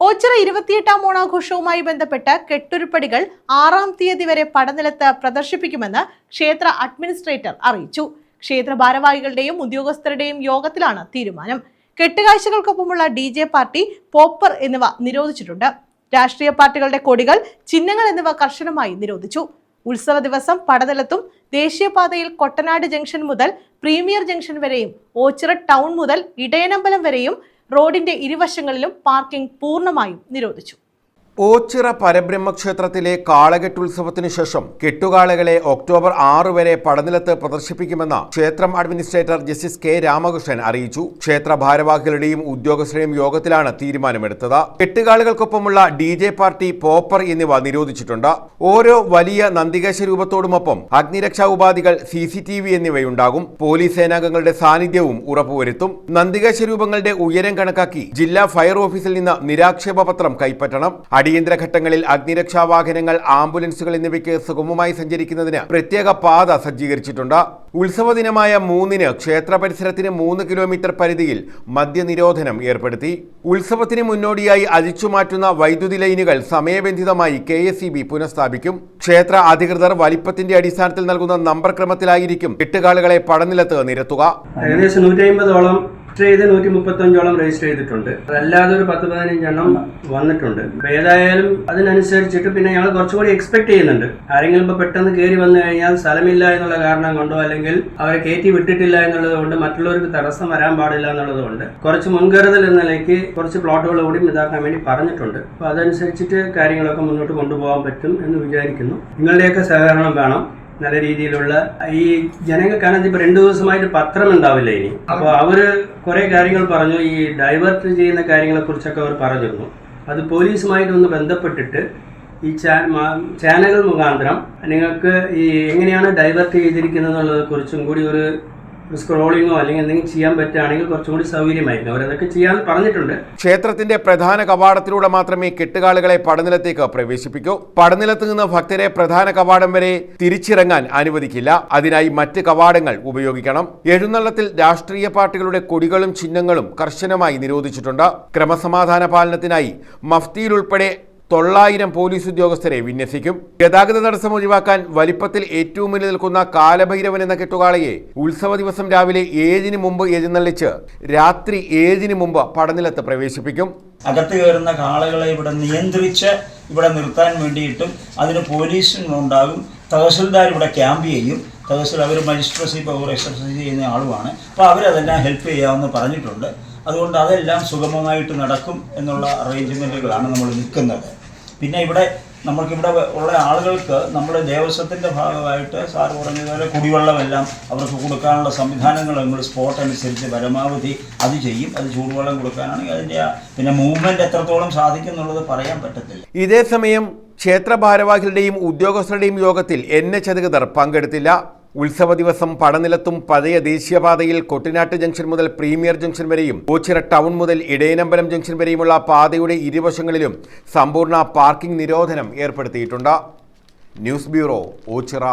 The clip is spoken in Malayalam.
ഓച്ചിറ ഇരുപത്തിയെട്ടാം ഓണാഘോഷവുമായി ബന്ധപ്പെട്ട കെട്ടുരുപ്പടികൾ ആറാം തീയതി വരെ പടനിലത്ത് പ്രദർശിപ്പിക്കുമെന്ന് ക്ഷേത്ര അഡ്മിനിസ്ട്രേറ്റർ അറിയിച്ചു. ക്ഷേത്ര ഭാരവാഹികളുടെയും ഉദ്യോഗസ്ഥരുടെയും യോഗത്തിലാണ് തീരുമാനം. കെട്ടുകാഴ്ചകൾക്കൊപ്പമുള്ള ഡി ജെ പാർട്ടി പോപ്പർ എന്നിവ നിരോധിച്ചിട്ടുണ്ട്. രാഷ്ട്രീയ പാർട്ടികളുടെ കൊടികൾ ചിഹ്നങ്ങൾ എന്നിവ കർശനമായി നിരോധിച്ചു. ഉത്സവ ദിവസം പടനിലത്തും ദേശീയപാതയിൽ കൊട്ടനാട് ജംഗ്ഷൻ മുതൽ പ്രീമിയർ ജംഗ്ഷൻ വരെയും ഓച്ചിറ ടൗൺ മുതൽ ഇടയനമ്പലം വരെയും റോഡിന്റെ ഇരുവശങ്ങളിലും പാർക്കിംഗ് പൂർണമായും നിരോധിച്ചു. ഓച്ചിറ പരബ്രഹ്മക്ഷേത്രത്തിലെ കാളകെട്ടുത്സവത്തിനു ശേഷം കെട്ടുകാളകളെ ഒക്ടോബർ ആറ് വരെ പടനിലത്ത് പ്രദർശിപ്പിക്കുമെന്ന് ക്ഷേത്രം അഡ്മിനിസ്ട്രേറ്റർ ജസ്റ്റിസ് കെ രാമകൃഷ്ണൻ അറിയിച്ചു. ക്ഷേത്ര ഭാരവാഹികളുടെയും ഉദ്യോഗസ്ഥരുടെയും യോഗത്തിലാണ് തീരുമാനമെടുത്തത്. കെട്ടുകാളുകൾക്കൊപ്പമുള്ള ഡി ജെ പാർട്ടി പോപ്പർ എന്നിവ നിരോധിച്ചിട്ടുണ്ട്. ഓരോ വലിയ നന്ദികേശ രൂപത്തോടുമൊപ്പം അഗ്നിരക്ഷാ ഉപാധികൾ സി സി ടി വി എന്നിവയുണ്ടാകും. പോലീസ് സേനാംഗങ്ങളുടെ സാന്നിധ്യവും ഉറപ്പുവരുത്തും. നന്ദികേശ രൂപങ്ങളുടെ ഉയരം കണക്കാക്കി ജില്ലാ ഫയർ ഓഫീസിൽ നിന്ന് നിരാക്ഷേപ പത്രം കൈപ്പറ്റണം അടിയന്തര ഘട്ടങ്ങളിൽ അഗ്നിരക്ഷാ വാഹനങ്ങൾ ആംബുലൻസുകൾ എന്നിവയ്ക്ക് സുഗമമായി സഞ്ചരിക്കുന്നതിന് പ്രത്യേക പാത സജ്ജീകരിച്ചിട്ടുണ്ട്. ഉത്സവ ദിനമായ മൂന്നിന് ക്ഷേത്ര പരിസരത്തിന് മൂന്ന് കിലോമീറ്റർ പരിധിയിൽ മദ്യനിരോധനം ഏർപ്പെടുത്തി. ഉത്സവത്തിന് മുന്നോടിയായി അഴിച്ചുമാറ്റുന്ന വൈദ്യുതി ലൈനുകൾ സമയബന്ധിതമായി കെ എസ് പുനഃസ്ഥാപിക്കും. ക്ഷേത്ര അധികൃതർ വലിപ്പത്തിന്റെ അടിസ്ഥാനത്തിൽ നൽകുന്ന നമ്പർ ക്രമത്തിലായിരിക്കും എട്ടുകാളുകളെ പടനിലത്ത് നിരത്തുക. ഏകദേശം നൂറ്റി രജിസ്റ്റർ ചെയ്ത് നൂറ്റി മുപ്പത്തഞ്ചോളം രജിസ്റ്റർ ചെയ്തിട്ടുണ്ട്. അതല്ലാതെ ഒരു പത്ത് പതിനഞ്ചെണ്ണം വന്നിട്ടുണ്ട്. അപ്പൊ ഏതായാലും അതിനനുസരിച്ചിട്ട് പിന്നെ ഞങ്ങൾ കുറച്ചുകൂടി എക്സ്പെക്ട് ചെയ്യുന്നുണ്ട്. ആരെങ്കിലും ഇപ്പൊ പെട്ടെന്ന് കയറി വന്നു കഴിഞ്ഞാൽ സ്ഥലമില്ല എന്നുള്ള കാരണം കൊണ്ടോ അല്ലെങ്കിൽ അവരെ കയറ്റി വിട്ടിട്ടില്ല എന്നുള്ളത് കൊണ്ട് മറ്റുള്ളവർക്ക് തടസ്സം വരാൻ പാടില്ല എന്നുള്ളത് കൊണ്ട് കുറച്ച് മുൻകരുതൽ എന്ന നിലയ്ക്ക് കുറച്ച് പ്ലോട്ടുകൾ കൂടി ഇതാക്കാൻ വേണ്ടി പറഞ്ഞിട്ടുണ്ട്. അപ്പൊ അതനുസരിച്ചിട്ട് കാര്യങ്ങളൊക്കെ മുന്നോട്ട് കൊണ്ടുപോകാൻ പറ്റും എന്ന് വിചാരിക്കുന്നു. നിങ്ങളുടെയൊക്കെ സഹകരണം വേണം. നല്ല രീതിയിലുള്ള ഈ ജനങ്ങൾക്കാണെങ്കിൽ ഇപ്പൊ രണ്ടു ദിവസമായിട്ട് പത്രം ഉണ്ടാവില്ല ഇനി. അപ്പോൾ അവർ കുറെ കാര്യങ്ങൾ പറഞ്ഞു. ഈ ഡൈവേർട്ട് ചെയ്യുന്ന കാര്യങ്ങളെ കുറിച്ചൊക്കെ അവർ പറഞ്ഞിരുന്നു. അത് പോലീസുമായിട്ട് ഒന്ന് ബന്ധപ്പെട്ടിട്ട് ഈ ചാനലുകൾ മുഖാന്തരം നിങ്ങൾക്ക് ഈ എങ്ങനെയാണ് ഡൈവേർട്ട് ചെയ്തിരിക്കുന്നത് എന്നുള്ളതിനെ കുറിച്ചും കൂടി ഒരു സ്ക്രോളിങ്ങോ അല്ലെങ്കിൽ എന്തെങ്കിലും ചെയ്യാൻ പറ്റുകയാണെങ്കിൽ കുറച്ചും കൂടി സൗകര്യമായിരുന്നു അവരതൊക്കെ ചെയ്യാൻ പറഞ്ഞിട്ടുണ്ട്. ക്ഷേത്രത്തിന്റെ പ്രധാന കവാടത്തിലൂടെ മാത്രമേ കെട്ടുകാളുകളെ പടനിലത്തേക്ക് പ്രവേശിപ്പിക്കൂ. പടനിലത്ത് നിന്ന് ഭക്തരെ പ്രധാന കവാടം വരെ തിരിച്ചിറങ്ങാൻ അനുവദിക്കില്ല. അതിനായി മറ്റ് കവാടങ്ങൾ ഉപയോഗിക്കണം. എഴുന്നള്ളത്തിൽ രാഷ്ട്രീയ പാർട്ടികളുടെ കൊടികളും ചിഹ്നങ്ങളും കർശനമായി നിരോധിച്ചിട്ടുണ്ട്. ക്രമസമാധാന പാലനത്തിനായി മഫ്തിയിൽ ഉൾപ്പെടെ തൊള്ളായിരം പോലീസ് ഉദ്യോഗസ്ഥരെ വിന്യസിക്കും. ഗതാഗത തടസ്സം ഒഴിവാക്കാൻ വലിപ്പത്തിൽ ഏറ്റവും മുന്നിൽ നിൽക്കുന്ന കാലഭൈരവൻ എന്ന കെട്ടുകാളയെ ഉത്സവ ദിവസം രാവിലെ ഏഴിന് മുമ്പ് എഴുന്നള്ളിച്ച് രാത്രി ഏഴിന് മുമ്പ് പടനിലത്ത് പ്രവേശിപ്പിക്കും. അകത്ത് കയറുന്ന കാളകളെ ഇവിടെ നിയന്ത്രിച്ച് ഇവിടെ നിർത്താൻ വേണ്ടിയിട്ടും അതിന് പോലീസിനുണ്ടാകും തഹസിൽദാർ ഇവിടെ ക്യാമ്പ് ചെയ്യും. തഹസിൽ അവർ മജിസ്ട്രസി പവർ എക്സർസൈസ് ചെയ്യുന്ന ആളുമാണ്. അപ്പോൾ അവരതെല്ലാം ഹെൽപ്പ് ചെയ്യാമെന്ന് പറഞ്ഞിട്ടുണ്ട്. അതുകൊണ്ട് അതെല്ലാം സുഗമമായിട്ട് നടക്കും എന്നുള്ള അറേഞ്ച്മെന്റുകളാണ് നമ്മൾ നിൽക്കുന്നത്. പിന്നെ ഇവിടെ നമ്മൾക്കിവിടെ ഉള്ള ആളുകൾക്ക് നമ്മുടെ ദേവസ്വത്തിന്റെ ഭാഗമായിട്ട് സാർ പറഞ്ഞതുപോലെ കുടിവെള്ളമെല്ലാം അവർക്ക് കൊടുക്കാനുള്ള സംവിധാനങ്ങൾ നമ്മൾ സ്പോട്ട് അനുസരിച്ച് പരമാവധി അത് ചെയ്യും. അത് ചൂടുവെള്ളം കൊടുക്കാനാണെങ്കിൽ അതിന്റെ പിന്നെ മൂവ്മെന്റ് എത്രത്തോളം സാധിക്കും എന്നുള്ളത് പറയാൻ പറ്റത്തില്ല. ഇതേസമയം ക്ഷേത്ര ഭാരവാഹികളുടെയും ഉദ്യോഗസ്ഥരുടെയും യോഗത്തിൽ എൻ എച്ച് അധികൃതർ പങ്കെടുത്തില്ല. ഉത്സവ ദിവസം പടനിലത്തും പഴയ ദേശീയപാതയിൽ കൊട്ടിനാട്ട് ജംഗ്ഷൻ മുതൽ പ്രീമിയർ ജംഗ്ഷൻ വരെയും കോച്ചിറ ടൗൺ മുതൽ ഇടയനമ്പലം ജംഗ്ഷൻ വരെയുമുള്ള പാതയുടെ ഇരുവശങ്ങളിലും സമ്പൂർണ പാർക്കിംഗ് നിരോധനം ഏർപ്പെടുത്തിയിട്ടുണ്ട്. News bureau Ochira.